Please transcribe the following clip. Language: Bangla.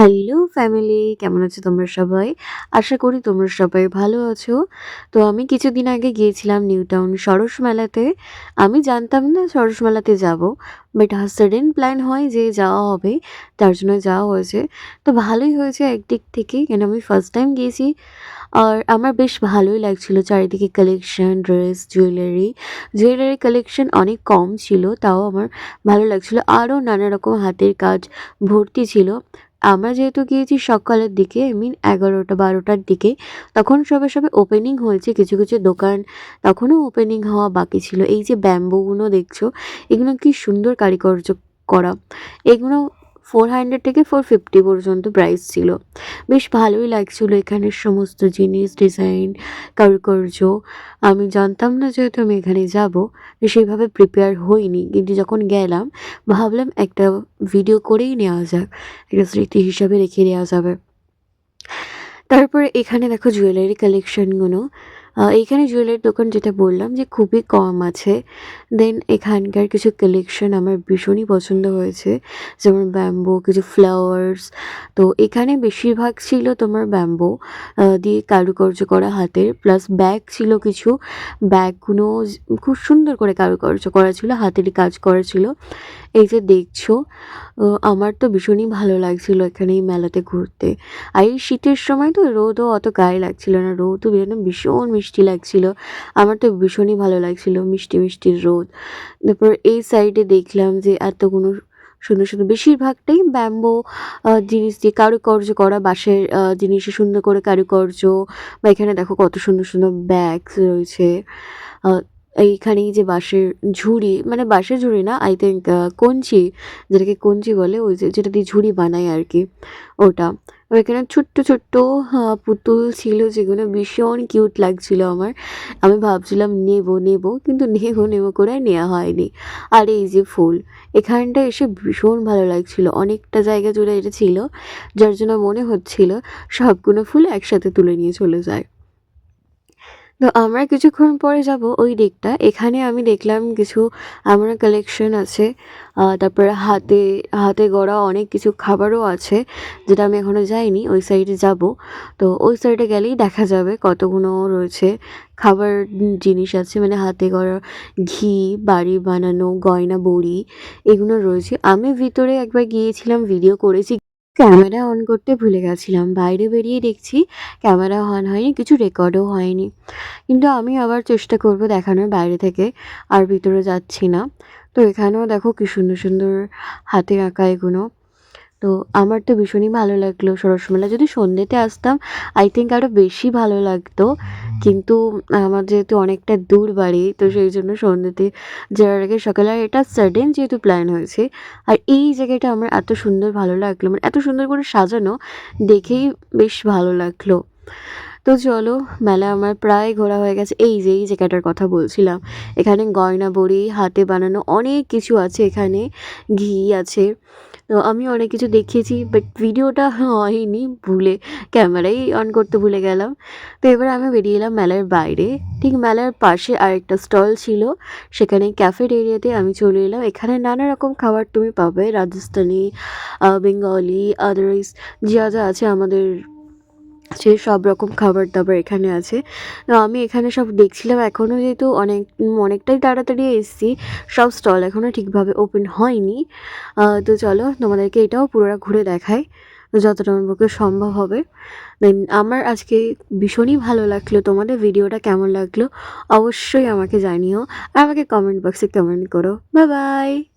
হ্যালো ফ্যামিলি, কেমন আছো তোমরা সবাই? আশা করি তোমরা সবাই ভালো আছো। তো আমি কিছুদিন আগে গিয়েছিলাম নিউ টাউন সরস মেলাতে। আমি জানতাম না সরস মেলাতে যাব, বাট সাডেন প্ল্যান হয় যে যাওয়া হবে, তার জন্য যাওয়া হয়েছে। তো ভালোই হয়েছে একদিক থেকে, কেন আমি ফার্স্ট টাইম গিয়েছি। আর আমার বেশ ভালোই লাগছিল চারিদিকে collection dress jewellery jewellery collection অনেক কম ছিল, তাও আমার ভালো লাগছিল। আরও নানা রকম হাতের কাজ, ভর্তি ছিল। আমরা যেহেতু গিয়েছি সকালের দিকে আই মিন এগারোটা, বারোটার দিকে, তখন সবে সবে ওপেনিং হয়েছে, কিছু কিছু দোকান তখনও ওপেনিং হওয়া বাকি ছিল। এই যে ব্যাম্বুগুলো দেখছ, এগুলো কি সুন্দর কারিকর্য করা। এগুলো ফোর হান্ড্রেড থেকে ফোর ফিফটি পর্যন্ত প্রাইস ছিল। বেশ ভালোই লাগছিল এখানের সমস্ত জিনিস ডিজাইন কারুকার্য। আমি জানতাম না যেহেতু আমি এখানে যাব সেইভাবে প্রিপেয়ার হইনি। কিন্তু যখন গেলাম, ভাবলাম একটা ভিডিও করেই নেওয়া যাক, একটা স্মৃতি হিসাবে রেখে দেওয়া যাবে। তারপরে এখানে দেখো জুয়েলারি কালেকশনগুলো এইখানে জুয়েলারির দোকান যেটা বললাম যে খুবই কম আছে। দেন এখানকার কিছু কালেকশন আমার ভীষণই পছন্দ হয়েছে। যেমন ব্যাম্বো কিছু ফ্লাওয়ার্স তো এখানে বেশিরভাগ ছিল তোমার ব্যাম্বো দিয়ে কারুকার্য করা হাতের। প্লাস ব্যাগ ছিল কিছু। ব্যাগগুলো খুব সুন্দর করে কারুকার্য করা ছিল, হাতেরই কাজ করা ছিল। এই যে দেখছ আমার তো ভীষণই ভালো লাগছিল এখানে এই মেলাতে ঘুরতে। আর এই শীতের সময় তো রোদও অত গায়ে লাগছিল না রোদও বেরোনো ভীষণ মিষ্টি লাগছিল। আমার তো ভীষণই ভালো লাগছিল, মিষ্টি মিষ্টি রোদ। তারপর এই সাইডে দেখলাম যে এতগুলো সুন্দর সুন্দর বেশিরভাগটাই ব্যাম্বো জিনিস দিয়ে কারুকার্য করা, বাঁশের জিনিসে সুন্দর করে কারুকার্য। বা এখানে দেখো কত সুন্দর সুন্দর ব্যাগস রয়েছে। এইখানেই যে বাঁশের ঝুড়ি মানে বাঁশের ঝুড়ি না আই থিঙ্ক কঞ্চি, যেটাকে কঞ্চি বলে, ওই যে, যেটা দিয়ে ঝুড়ি বানায় আর কি ওটা। এখানে ছোট্ট ছোট্ট পুতুল ছিল যেগুলো ভীষণ কিউট লাগছিল আমার। আমি ভাবছিলাম নেব নেব, কিন্তু নেব নেব করে নেওয়া হয়নি। আর এই যে ফুল, এখানটা এসে ভীষণ ভালো লাগছিল, অনেকটা জায়গা জুড়ে এটা ছিল, যার জন্য মনে হচ্ছিল সবগুলো ফুল একসাথে তুলে নিয়ে চলে যায়। তো আমরা কিছুক্ষণ পরে যাব ওই দিকটা। এখানে আমি দেখলাম কিছু আমার কালেকশন আছে তারপরে হাতে হাতে গড়া অনেক কিছু খাবারও আছে, যেটা আমি এখনও যাইনি, ওই সাইডে যাব। তো ওই সাইডে গেলেই দেখা যাবে কতগুলো রয়েছে খাবার জিনিস আছে মানে হাতে গড়া ঘি, বাড়ি বানানো, গয়না, বড়ি, এগুলো রয়েছে। আমি ভিতরে একবার গিয়েছিলাম ভিডিও করেছি। ক্যামেরা অন করতে ভুলে গেছিলাম। বাইরে বেরিয়ে দেখছি ক্যামেরা অন হয়নি, কিছু রেকর্ডও হয়নি। কিন্তু আমি আবার চেষ্টা করব দেখানোর বাইরে থেকে, আর ভিতরে যাচ্ছি না। তো এখানেও দেখো কি সুন্দর সুন্দর হাতে আঁকা এগুলো। তো আমার তো ভীষণই ভালো লাগল সরসমেলা। যদি সন্ধ্যেতে আসতাম আই থিঙ্ক আরও বেশি ভালো লাগতো। কিন্তু আমার যেহেতু অনেকটা দূর বাড়ি তো সেই জন্য সন্ধ্যেতে যাওয়ার আগে সকালে এটা সাডেন যেহেতু প্ল্যান হয়েছে আর এই জায়গাটা আমার এত সুন্দর ভালো লাগল। মানে এত সুন্দর করে সাজানো দেখেই বেশ ভালো লাগল। তো চলো, মেলা আমার প্রায় ঘোরা হয়ে গেছে। এই যে, এই জায়গাটার কথা বলছিলাম। এখানে গয়না বড়ি, হাতে বানানো অনেক কিছু আছে এখানে। ঘি আছে। তো আমি অনেক কিছু দেখিয়েছি বাট ভিডিওটা হয়নি, ভুলে ক্যামেরাই অন করতে ভুলে গেলাম। তো এবার আমি বেরিয়ে এলাম মেলার বাইরে। ঠিক মেলার পাশে আরেকটা স্টল ছিল। সেখানে ক্যাফের এরিয়াতে আমি চলে এলাম। এখানে নানা রকম খাবার তুমি পাবে। রাজস্থানি বেঙ্গলি আদারওয়াইজ যা যা আছে আমাদের সে সব রকম খাবার দাবার এখানে আছে। তো আমি এখানে সব দেখছিলাম এখনও যেহেতু অনেক, অনেকটাই তাড়াতাড়ি এসেছি, সব স্টল এখনও ঠিকভাবে ওপেন হয়নি। তো চলো তোমাদেরকে এটাও পুরোটা ঘুরে দেখাই, যতটা আমার পক্ষে সম্ভব হবে। দেন আমার আজকে ভীষণই ভালো লাগল, তোমাদের ভিডিওটা কেমন লাগল অবশ্যই আমাকে জানিও, আর আমাকে কমেন্ট বক্সে কমেন্ট করো। Bye bye